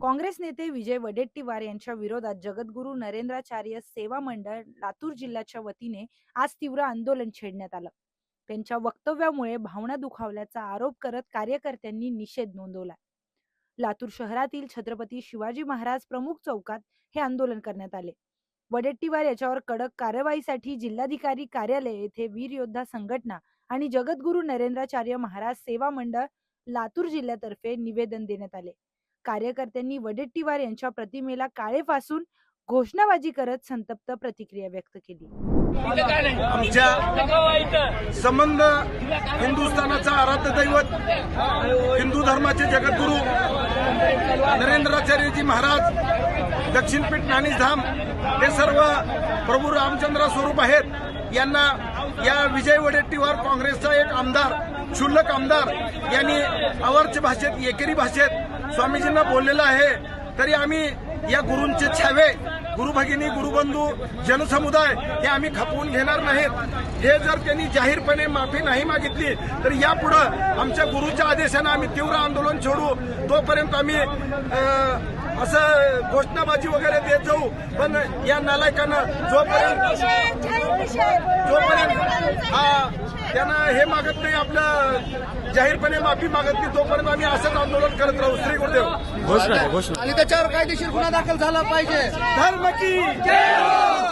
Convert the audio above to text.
काँग्रेस नेते विजय वडेट्टीवार यांच्या विरोधात जगद्गुरू नरेंद्राचार्य सेवा मंडळ लातूर जिल्ह्याच्या वतीने आज तीव्र आंदोलन छेडण्यात आलं. त्यांच्या वक्तव्यामुळे भावना दुखावल्याचा आरोप करत कार्यकर्त्यांनी निषेध नोंदवला. लातूर शहरातील छत्रपती शिवाजी महाराज प्रमुख चौकात हे आंदोलन करण्यात आले. वडेट्टीवार याच्यावर कडक कारवाईसाठी जिल्हाधिकारी कार्यालय येथे वीर योद्धा संघटना आणि जगद्गुरू नरेंद्राचार्य महाराज सेवा मंडळ लातूर जिल्ह्यातर्फे निवेदन देण्यात आले. कार्यकर्त्यांनी वडेट्टीवार यांच्या प्रतिमेला काळे फासून घोषणाबाजी करत संतप्त प्रतिक्रिया व्यक्त केली. आमच्या संबंध हिंदुस्थानाचा आराध्य दैवत हिंदू धर्माचे जगद्गुरू नरेंद्राचार्यजी महाराज दक्षिणपीठ नाणीधाम हे सर्व प्रभू रामचंद्र स्वरूप आहेत. यांना या विजय वडेट्टीवार काँग्रेसचा एक आमदार क्षुल्लक आमदार यांनी अवर्च भाषेत एकेरी भाषेत स्वामीजींना बोललेलं आहे. तरी आम्ही या गुरूंचे छावे गुरुभगिनी गुरुबंधू जनसमुदाय हे आम्ही खपवून घेणार नाहीत. हे जर त्यांनी जाहीरपणे माफी नाही मागितली तर यापुढं आमच्या गुरुच्या आदेशानं आम्ही तीव्र आंदोलन छोडू. तोपर्यंत आम्ही असं घोषणाबाजी वगैरे देत जाऊ. पण या नालायकानं जोपर्यंत जोपर्यंत हा त्यांना हे मागत नाही आपलं जाहीरपणे माफी मागत नाही तोपर्यंत आम्ही असंच आंदोलन करत राहू. श्री गुरुदेव. आणि त्याच्यावर कायदेशीर गुन्हा दाखल झाला पाहिजे. धर्म की जय हो!